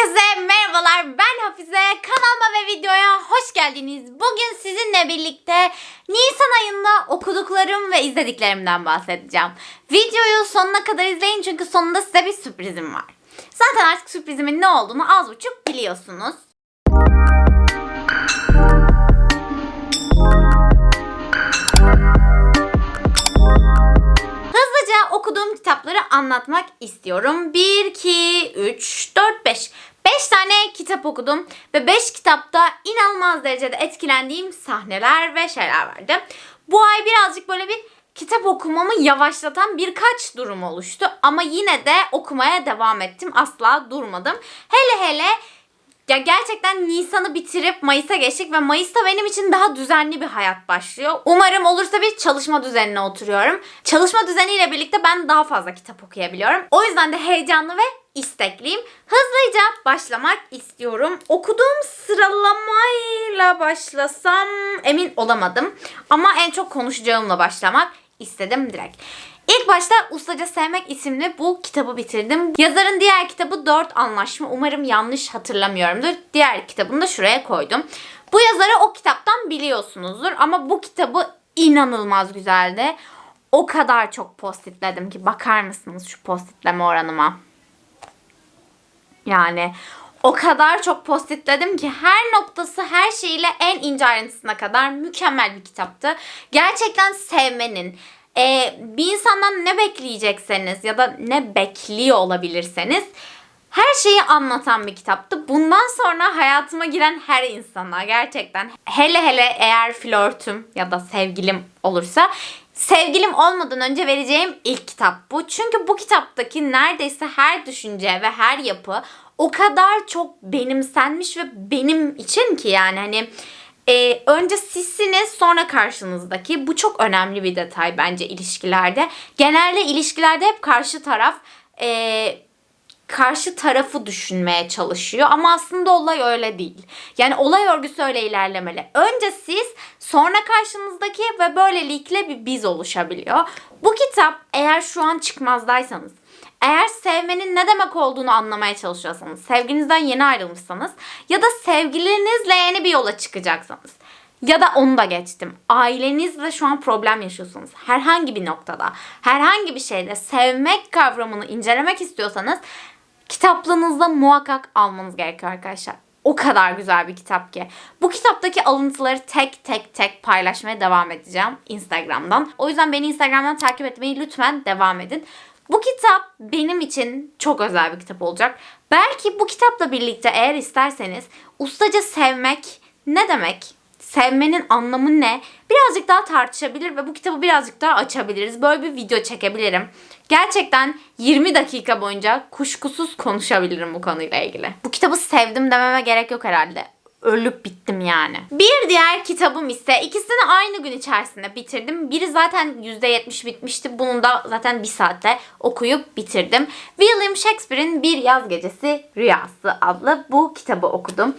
Herkese merhabalar ben Hafize kanalıma ve videoya hoş geldiniz. Bugün sizinle birlikte Nisan ayında okuduklarım ve izlediklerimden bahsedeceğim. Videoyu sonuna kadar izleyin çünkü sonunda size bir sürprizim var. Zaten artık sürprizimin ne olduğunu az buçuk biliyorsunuz. Okuduğum kitapları anlatmak istiyorum. 1, 2, 3, 4, 5. 5 tane kitap okudum ve 5 kitapta inanılmaz derecede etkilendiğim sahneler ve şeyler vardı. Bu ay birazcık böyle bir kitap okumamı yavaşlatan birkaç durum oluştu ama yine de okumaya devam ettim. Asla durmadım. Hele hele ya gerçekten Nisan'ı bitirip Mayıs'a geçtik ve Mayıs'ta benim için daha düzenli bir hayat başlıyor. Umarım olursa bir çalışma düzenine oturuyorum. Çalışma düzeniyle birlikte ben daha fazla kitap okuyabiliyorum. O yüzden de heyecanlı ve istekliyim. Hızlıca başlamak istiyorum. Okuduğum sıralamayla başlasam emin olamadım. Ama en çok konuşacağımla başlamak istedim direkt. İlk başta Ustaca Sevmek isimli bu kitabı bitirdim. Yazarın diğer kitabı 4 Anlaşma. Umarım yanlış hatırlamıyorumdur. Diğer kitabını da şuraya koydum. Bu yazarı o kitaptan biliyorsunuzdur ama bu kitabı inanılmaz güzeldi. O kadar çok postitledim ki bakar mısınız şu postitleme oranıma? Yani o kadar çok postitledim ki her noktası her şeyiyle en ince ayrıntısına kadar mükemmel bir kitaptı. Gerçekten sevmenin, e, bir insandan ne bekleyecekseniz ya da ne bekliyor olabilirseniz her şeyi anlatan bir kitaptı. Bundan sonra hayatıma giren her insana gerçekten hele hele eğer flörtüm ya da sevgilim olursa sevgilim olmadan önce vereceğim ilk kitap bu. Çünkü bu kitaptaki neredeyse her düşünce ve her yapı o kadar çok benimsenmiş ve benim için ki yani hani e, önce sizsiniz sonra karşınızdaki. Bu çok önemli bir detay bence ilişkilerde. Genelde ilişkilerde hep karşı taraf e, karşı tarafı düşünmeye çalışıyor ama aslında olay öyle değil. Yani olay örgüsü öyle ilerlemeli. Önce siz sonra karşınızdaki ve böylelikle bir biz oluşabiliyor. Bu kitap eğer şu an çıkmazdaysanız eğer sevmenin ne demek olduğunu anlamaya çalışıyorsanız, sevginizden yeni ayrılmışsanız ya da sevgilinizle yeni bir yola çıkacaksanız ya da onu da geçtim. Ailenizle şu an problem yaşıyorsanız herhangi bir noktada, herhangi bir şeyde sevmek kavramını incelemek istiyorsanız kitaplığınızda muhakkak almanız gerekiyor arkadaşlar. O kadar güzel bir kitap ki. Bu kitaptaki alıntıları tek tek tek paylaşmaya devam edeceğim Instagram'dan. O yüzden beni Instagram'dan takip etmeyi lütfen devam edin. Bu kitap benim için çok özel bir kitap olacak. Belki bu kitapla birlikte eğer isterseniz ustaca sevmek ne demek? Sevmenin anlamı ne? Birazcık daha tartışabilir ve bu kitabı birazcık daha açabiliriz. Böyle bir video çekebilirim. Gerçekten 20 dakika boyunca kuşkusuz konuşabilirim bu konuyla ilgili. Bu kitabı sevdim dememe gerek yok herhalde ölüp bittim yani. Bir diğer kitabım ise ikisini aynı gün içerisinde bitirdim. Biri zaten %70 bitmişti. Bunu da zaten bir saatte okuyup bitirdim. William Shakespeare'in Bir Yaz Gecesi Rüyası adlı bu kitabı okudum.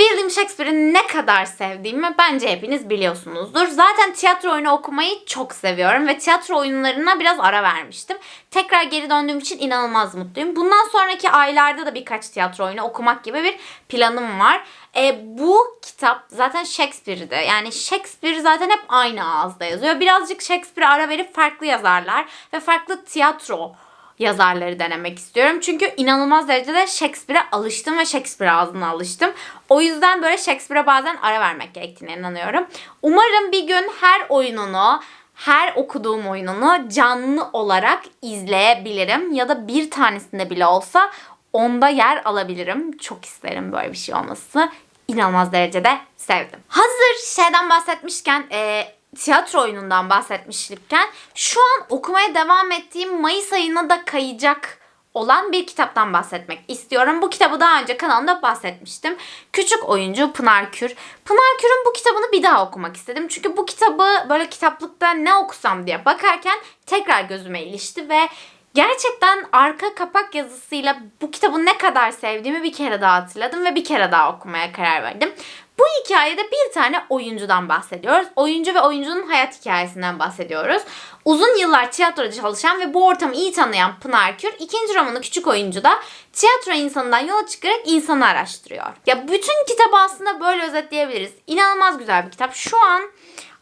William Shakespeare'i ne kadar sevdiğimi bence hepiniz biliyorsunuzdur. Zaten tiyatro oyunu okumayı çok seviyorum ve tiyatro oyunlarına biraz ara vermiştim. Tekrar geri döndüğüm için inanılmaz mutluyum. Bundan sonraki aylarda da birkaç tiyatro oyunu okumak gibi bir planım var. E, bu kitap zaten Shakespeare'de. Yani Shakespeare zaten hep aynı ağızda yazıyor. Birazcık Shakespeare'e ara verip farklı yazarlar ve farklı tiyatro yazarları denemek istiyorum. Çünkü inanılmaz derecede Shakespeare'e alıştım ve Shakespeare ağzına alıştım. O yüzden böyle Shakespeare'e bazen ara vermek gerektiğine inanıyorum. Umarım bir gün her oyununu her okuduğum oyununu canlı olarak izleyebilirim ya da bir tanesinde bile olsa onda yer alabilirim. Çok isterim böyle bir şey olması. İnanılmaz derecede sevdim. Hazır şeyden bahsetmişken e, tiyatro oyunundan bahsetmişken şu an okumaya devam ettiğim Mayıs ayına da kayacak olan bir kitaptan bahsetmek istiyorum. Bu kitabı daha önce kanalımda bahsetmiştim. Küçük oyuncu Pınar Kür. Pınar Kür'ün bu kitabını bir daha okumak istedim. Çünkü bu kitabı böyle kitaplıkta ne okusam diye bakarken tekrar gözüme ilişti ve Gerçekten arka kapak yazısıyla bu kitabı ne kadar sevdiğimi bir kere daha hatırladım ve bir kere daha okumaya karar verdim. Bu hikayede bir tane oyuncudan bahsediyoruz. Oyuncu ve oyuncunun hayat hikayesinden bahsediyoruz. Uzun yıllar tiyatroda çalışan ve bu ortamı iyi tanıyan Pınar Kür, ikinci romanı Küçük Oyuncu'da tiyatro insanından yola çıkarak insanı araştırıyor. Ya bütün kitabı aslında böyle özetleyebiliriz. İnanılmaz güzel bir kitap. Şu an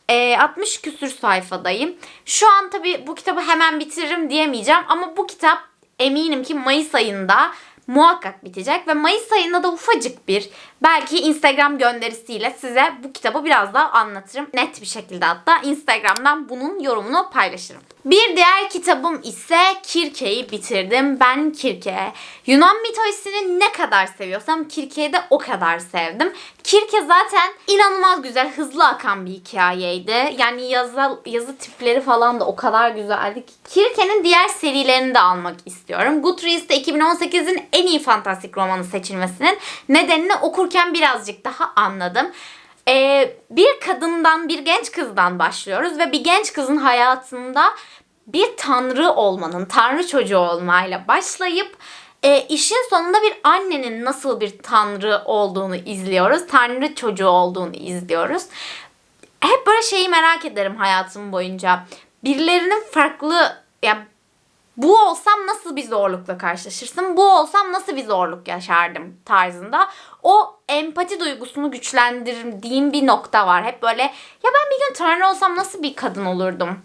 e, 60 küsür sayfadayım. Şu an tabii bu kitabı hemen bitiririm diyemeyeceğim ama bu kitap eminim ki Mayıs ayında muhakkak bitecek ve Mayıs ayında da ufacık bir belki Instagram gönderisiyle size bu kitabı biraz daha anlatırım. Net bir şekilde hatta Instagram'dan bunun yorumunu paylaşırım. Bir diğer kitabım ise Kirke'yi bitirdim. Ben Kirke. Yunan mitolojisini ne kadar seviyorsam Kirke'yi de o kadar sevdim. Kirke zaten inanılmaz güzel, hızlı akan bir hikayeydi. Yani yazı, yazı tipleri falan da o kadar güzeldi ki. Kirke'nin diğer serilerini de almak istiyorum. Goodreads'te 2018'in en iyi fantastik romanı seçilmesinin nedenini okurken birazcık daha anladım. Ee, bir kadından, bir genç kızdan başlıyoruz ve bir genç kızın hayatında bir tanrı olmanın, tanrı çocuğu olmayla başlayıp e, işin sonunda bir annenin nasıl bir tanrı olduğunu izliyoruz. Tanrı çocuğu olduğunu izliyoruz. Hep böyle şeyi merak ederim hayatım boyunca. Birilerinin farklı ya bu olsam nasıl bir zorlukla karşılaşırsın? Bu olsam nasıl bir zorluk yaşardım tarzında. O empati duygusunu güçlendirdiğim bir nokta var. Hep böyle ya ben bir gün tanrı olsam nasıl bir kadın olurdum?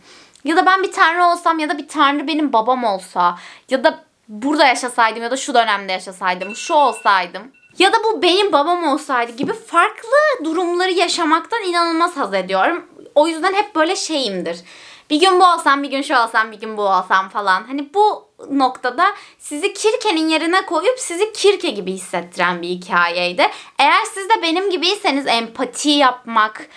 Ya da ben bir tanrı olsam ya da bir tanrı benim babam olsa ya da burada yaşasaydım ya da şu dönemde yaşasaydım, şu olsaydım ya da bu benim babam olsaydı gibi farklı durumları yaşamaktan inanılmaz haz ediyorum. O yüzden hep böyle şeyimdir. Bir gün bu olsam, bir gün şu olsam, bir gün bu olsam falan. Hani bu noktada sizi Kirke'nin yerine koyup sizi Kirke gibi hissettiren bir hikayeydi. Eğer siz de benim gibiyseniz empati yapmak,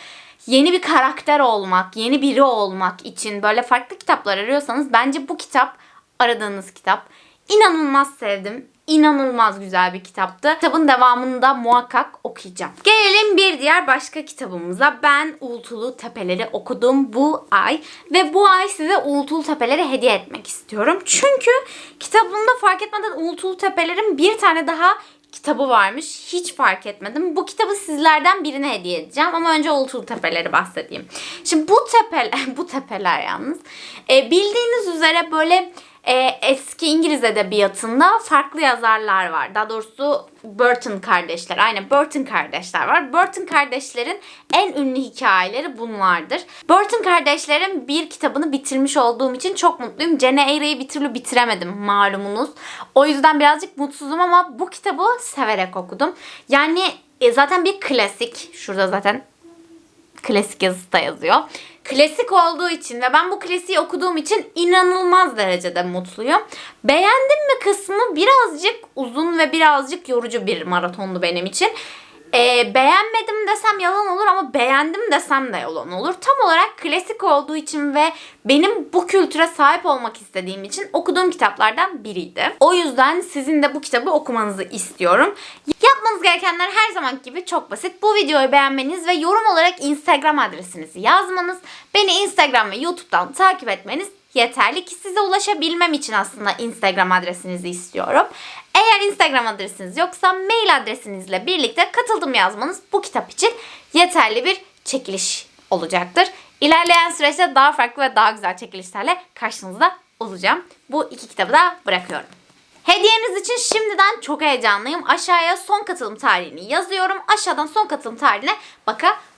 yeni bir karakter olmak, yeni biri olmak için böyle farklı kitaplar arıyorsanız bence bu kitap aradığınız kitap. İnanılmaz sevdim. İnanılmaz güzel bir kitaptı. Kitabın devamını da muhakkak okuyacağım. Gelelim bir diğer başka kitabımıza. Ben Uğultulu Tepeleri okudum bu ay. Ve bu ay size Uğultulu Tepeleri hediye etmek istiyorum. Çünkü kitabımda fark etmeden Uğultulu Tepelerin bir tane daha kitabı varmış. Hiç fark etmedim. Bu kitabı sizlerden birine hediye edeceğim. Ama önce Uğultulu Tepeleri bahsedeyim. Şimdi bu tepeler, bu tepeler yalnız. E, bildiğiniz üzere böyle e, eski İngiliz edebiyatında farklı yazarlar var. Daha doğrusu Burton kardeşler. Aynen Burton kardeşler var. Burton kardeşlerin en ünlü hikayeleri bunlardır. Burton kardeşlerin bir kitabını bitirmiş olduğum için çok mutluyum. Jane Eyre'yi bir türlü bitiremedim malumunuz. O yüzden birazcık mutsuzum ama bu kitabı severek okudum. Yani e, zaten bir klasik. Şurada zaten klasik yazısı da yazıyor. Klasik olduğu için ve ben bu klasiği okuduğum için inanılmaz derecede mutluyum. Beğendim mi kısmı birazcık uzun ve birazcık yorucu bir maratondu benim için. Ee, beğenmedim desem yalan olur ama beğendim desem de yalan olur. Tam olarak klasik olduğu için ve benim bu kültüre sahip olmak istediğim için okuduğum kitaplardan biriydi. O yüzden sizin de bu kitabı okumanızı istiyorum. Yapmanız gerekenler her zaman gibi çok basit. Bu videoyu beğenmeniz ve yorum olarak Instagram adresinizi yazmanız, beni Instagram ve YouTube'dan takip etmeniz yeterli ki size ulaşabilmem için aslında Instagram adresinizi istiyorum. Eğer Instagram adresiniz yoksa mail adresinizle birlikte katıldım yazmanız bu kitap için yeterli bir çekiliş olacaktır. İlerleyen süreçte daha farklı ve daha güzel çekilişlerle karşınızda olacağım. Bu iki kitabı da bırakıyorum. Hediyeniz için şimdiden çok heyecanlıyım. Aşağıya son katılım tarihini yazıyorum. Aşağıdan son katılım tarihine bakabilirsiniz.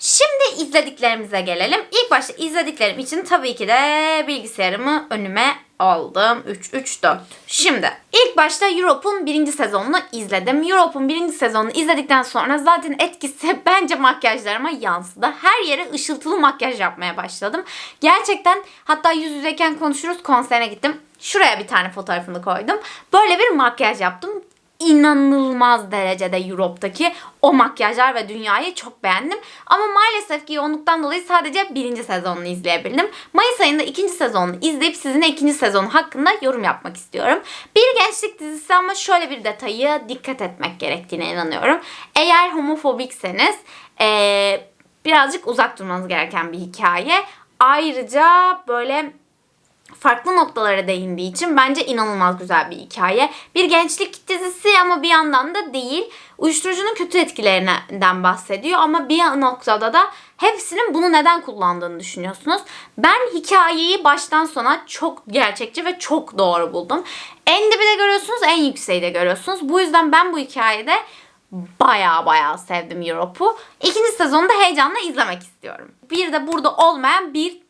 Şimdi izlediklerimize gelelim. İlk başta izlediklerim için tabii ki de bilgisayarımı önüme aldım. 3, 3, 4. Şimdi ilk başta Europe'un birinci sezonunu izledim. Europe'un birinci sezonunu izledikten sonra zaten etkisi bence makyajlarıma yansıdı. Her yere ışıltılı makyaj yapmaya başladım. Gerçekten hatta yüz yüzeyken konuşuruz konserine gittim. Şuraya bir tane fotoğrafını koydum. Böyle bir makyaj yaptım inanılmaz derecede Europe'daki o makyajlar ve dünyayı çok beğendim. Ama maalesef ki yoğunluktan dolayı sadece birinci sezonunu izleyebildim. Mayıs ayında ikinci sezonunu izleyip sizinle ikinci sezonu hakkında yorum yapmak istiyorum. Bir gençlik dizisi ama şöyle bir detayı dikkat etmek gerektiğine inanıyorum. Eğer homofobikseniz ee, birazcık uzak durmanız gereken bir hikaye. Ayrıca böyle farklı noktalara değindiği için bence inanılmaz güzel bir hikaye. Bir gençlik dizisi ama bir yandan da değil. Uyuşturucunun kötü etkilerinden bahsediyor ama bir noktada da hepsinin bunu neden kullandığını düşünüyorsunuz. Ben hikayeyi baştan sona çok gerçekçi ve çok doğru buldum. En dibi de görüyorsunuz, en yükseği görüyorsunuz. Bu yüzden ben bu hikayede baya baya sevdim Europe'u. İkinci sezonu da heyecanla izlemek istiyorum. Bir de burada olmayan bir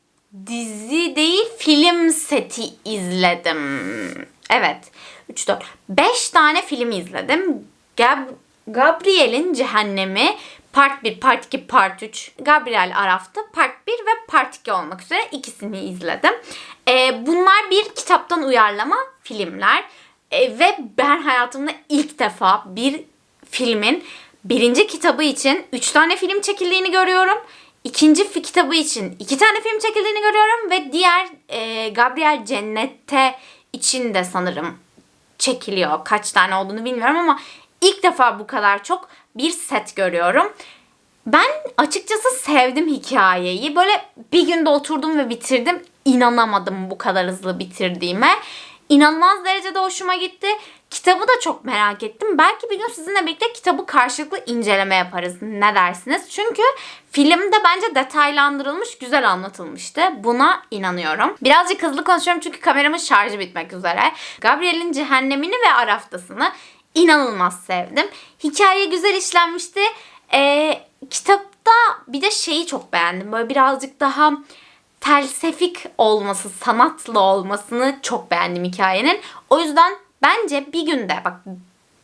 dizi değil film seti izledim. Evet. 3 4 5 tane film izledim. Gab Gabriel'in Cehennemi Part 1, Part 2, Part 3. Gabriel Araf'ta Part 1 ve Part 2 olmak üzere ikisini izledim. Ee, bunlar bir kitaptan uyarlama filmler. Ee, ve ben hayatımda ilk defa bir filmin birinci kitabı için 3 tane film çekildiğini görüyorum. İkinci kitabı için iki tane film çekildiğini görüyorum ve diğer e, Gabriel Cennette için de sanırım çekiliyor. Kaç tane olduğunu bilmiyorum ama ilk defa bu kadar çok bir set görüyorum. Ben açıkçası sevdim hikayeyi. Böyle bir günde oturdum ve bitirdim. İnanamadım bu kadar hızlı bitirdiğime. İnanılmaz derecede hoşuma gitti. Kitabı da çok merak ettim. Belki bir gün sizinle birlikte kitabı karşılıklı inceleme yaparız. Ne dersiniz? Çünkü filmde bence detaylandırılmış, güzel anlatılmıştı. Buna inanıyorum. Birazcık hızlı konuşuyorum çünkü kameramın şarjı bitmek üzere. Gabriel'in cehennemini ve Araftasını inanılmaz sevdim. Hikaye güzel işlenmişti. Ee, kitapta bir de şeyi çok beğendim. Böyle birazcık daha felsefik olması, sanatlı olmasını çok beğendim hikayenin. O yüzden bence bir günde bak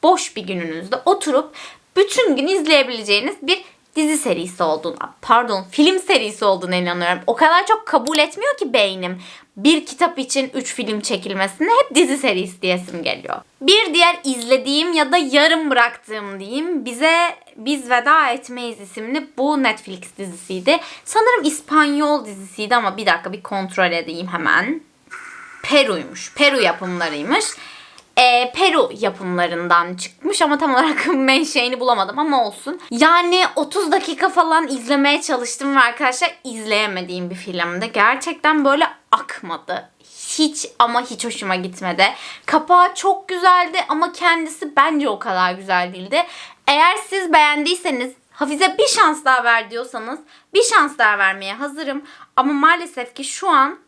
boş bir gününüzde oturup bütün gün izleyebileceğiniz bir dizi serisi olduğuna, pardon film serisi olduğuna inanıyorum. O kadar çok kabul etmiyor ki beynim. Bir kitap için 3 film çekilmesine hep dizi serisi diyesim geliyor. Bir diğer izlediğim ya da yarım bıraktığım diyeyim bize Biz Veda Etmeyiz isimli bu Netflix dizisiydi. Sanırım İspanyol dizisiydi ama bir dakika bir kontrol edeyim hemen. Peru'ymuş. Peru yapımlarıymış. Ee, Peru yapımlarından çıkmış ama tam olarak menşeini bulamadım ama olsun. Yani 30 dakika falan izlemeye çalıştım ve arkadaşlar izleyemediğim bir filmdi. Gerçekten böyle akmadı. Hiç ama hiç hoşuma gitmedi. Kapağı çok güzeldi ama kendisi bence o kadar güzel değildi. Eğer siz beğendiyseniz Hafize bir şans daha ver diyorsanız bir şans daha vermeye hazırım. Ama maalesef ki şu an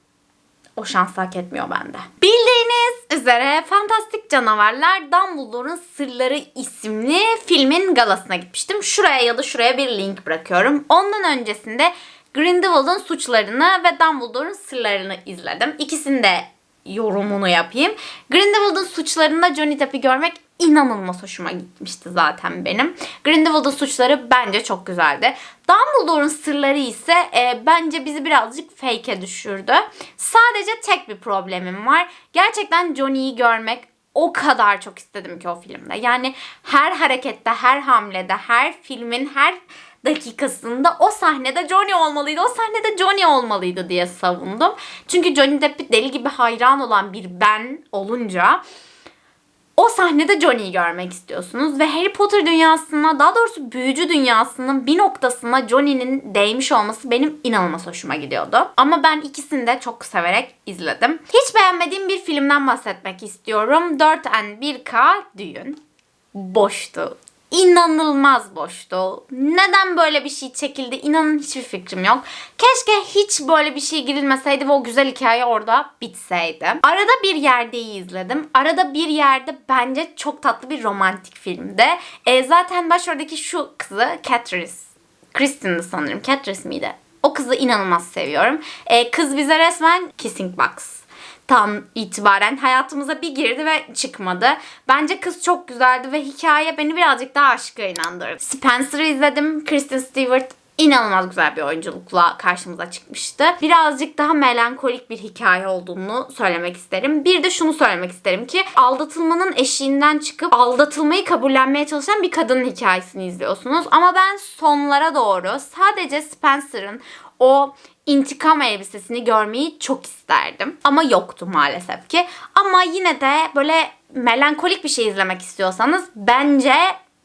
o şans hak etmiyor bende. Bildiğiniz üzere Fantastik Canavarlar Dumbledore'un Sırları isimli filmin galasına gitmiştim. Şuraya ya da şuraya bir link bırakıyorum. Ondan öncesinde Grindelwald'ın suçlarını ve Dumbledore'un sırlarını izledim. İkisini de yorumunu yapayım. Grindelwald'ın suçlarında Johnny Depp'i görmek inanılmaz hoşuma gitmişti zaten benim. Grindelwald'ın suçları bence çok güzeldi. Dumbledore'un sırları ise e, bence bizi birazcık fake'e düşürdü. Sadece tek bir problemim var. Gerçekten Johnny'yi görmek o kadar çok istedim ki o filmde. Yani her harekette, her hamlede, her filmin her dakikasında o sahnede Johnny olmalıydı, o sahnede Johnny olmalıydı diye savundum. Çünkü Johnny Depp'i deli gibi hayran olan bir ben olunca o sahnede Johnny'yi görmek istiyorsunuz ve Harry Potter dünyasına daha doğrusu büyücü dünyasının bir noktasına Johnny'nin değmiş olması benim inanılmaz hoşuma gidiyordu. Ama ben ikisini de çok severek izledim. Hiç beğenmediğim bir filmden bahsetmek istiyorum. 4N1K Düğün. Boştu. İnanılmaz boştu. Neden böyle bir şey çekildi inanın hiçbir fikrim yok. Keşke hiç böyle bir şey girilmeseydi ve o güzel hikaye orada bitseydi. Arada bir yerdeyi izledim. Arada bir yerde bence çok tatlı bir romantik filmdi. E, zaten başroldeki şu kızı Catherine Kristin'di sanırım. Catherine miydi? O kızı inanılmaz seviyorum. E, kız bize resmen kissing box tam itibaren hayatımıza bir girdi ve çıkmadı. Bence kız çok güzeldi ve hikaye beni birazcık daha aşka inandırdı. Spencer'ı izledim. Kristen Stewart inanılmaz güzel bir oyunculukla karşımıza çıkmıştı. Birazcık daha melankolik bir hikaye olduğunu söylemek isterim. Bir de şunu söylemek isterim ki aldatılmanın eşiğinden çıkıp aldatılmayı kabullenmeye çalışan bir kadının hikayesini izliyorsunuz. Ama ben sonlara doğru sadece Spencer'ın o intikam elbisesini görmeyi çok isterdim. Ama yoktu maalesef ki. Ama yine de böyle melankolik bir şey izlemek istiyorsanız bence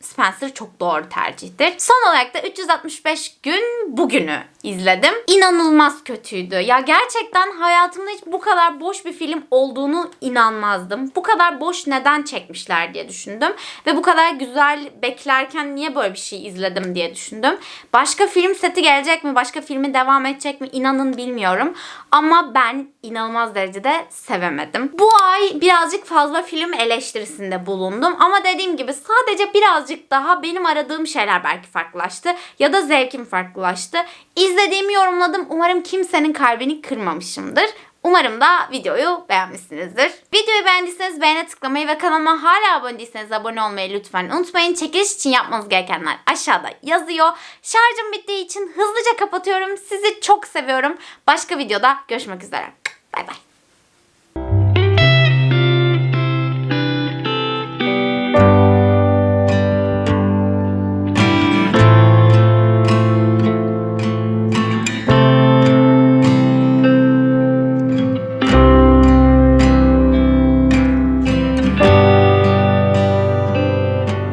Spencer çok doğru tercihtir. Son olarak da 365 gün bugünü izledim. İnanılmaz kötüydü. Ya gerçekten hayatımda hiç bu kadar boş bir film olduğunu inanmazdım. Bu kadar boş neden çekmişler diye düşündüm. Ve bu kadar güzel beklerken niye böyle bir şey izledim diye düşündüm. Başka film seti gelecek mi? Başka filmi devam edecek mi? İnanın bilmiyorum. Ama ben inanılmaz derecede sevemedim. Bu ay birazcık fazla film eleştirisinde bulundum. Ama dediğim gibi sadece birazcık daha benim aradığım şeyler belki farklılaştı. Ya da zevkim farklılaştı. İzlediğimi yorumladım. Umarım kimsenin kalbini kırmamışımdır. Umarım da videoyu beğenmişsinizdir. Videoyu beğendiyseniz beğene tıklamayı ve kanalıma hala abone değilseniz abone olmayı lütfen unutmayın. Çekiliş için yapmanız gerekenler aşağıda yazıyor. Şarjım bittiği için hızlıca kapatıyorum. Sizi çok seviyorum. Başka videoda görüşmek üzere. 拜拜。